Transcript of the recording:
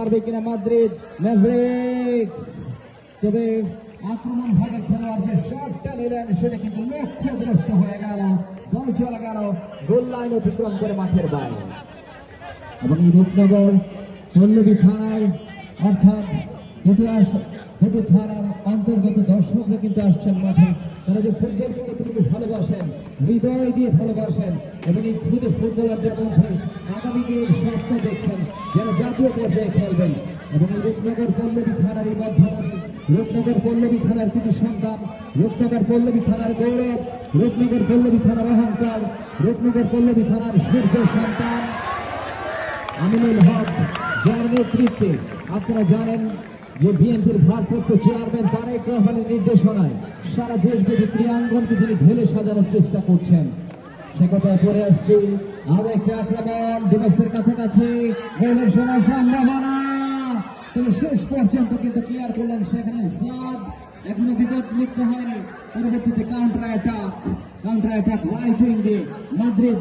পারবে কিনা Madrid? Mavericks. তবে আক্রমণ ভাগের খেলোয়াড় যে শটটা নিলেন, সেটা কিন্তু লক্ষ্যগ্রস্ত হয়ে গেল। বল চলে গেল গোল লাইন অতিক্রম করে মাঠের বাইরে। এবং এই রূপনগর পল্লবী থানার অর্থাৎ আস- থানার অন্তর্গত দর্শকরা কিন্তু আসছেন মাঠে। তারা যে ফুটবল কতটুকু ভালোবাসেন, হৃদয় দিয়ে ভালোবাসেন, এবং এই খুদে ফুটবলারদের মধ্যে আগামী দিনের স্বপ্ন দেখছেন জাতীয় পর্যায়ে খেলবেন। এবং রূপনগর পল্লবী থানার এই মধ্যবর্তী রূপনগর পল্লবী থানার কিছু সন্তান, রূপনগর পল্লবী থানার গৌরব, রূপনগর পল্লবী থানার অহংকার, রূপনগর পল্লবী থানার সূর্য সন্তান আমিনুল হক, যার নেতৃত্বে আপনারা জানেন যে বিএনপির ভারপ্রাপ্ত চেয়ারম্যান তারেক রহমানের নির্দেশনায় সারা দেশব্যাপী ক্রিয়াঙ্গনকে তিনি ঢেলে সাজানোর চেষ্টা করছেন। সে কথায় পরে আসছি। আর একটা আক্রমণ ডিমেক্সের কাছাকাছি। গোলের সময় সম্ভাবনা। তবে শেষ পর্যন্ত কিন্তু ক্লিয়ার করলেন সেখানে সাদ। এখনও বিপদ লিপ্ত হয়নি। পরবর্তীতে counter attack counter attack right wing দিয়ে মাদ্রিদ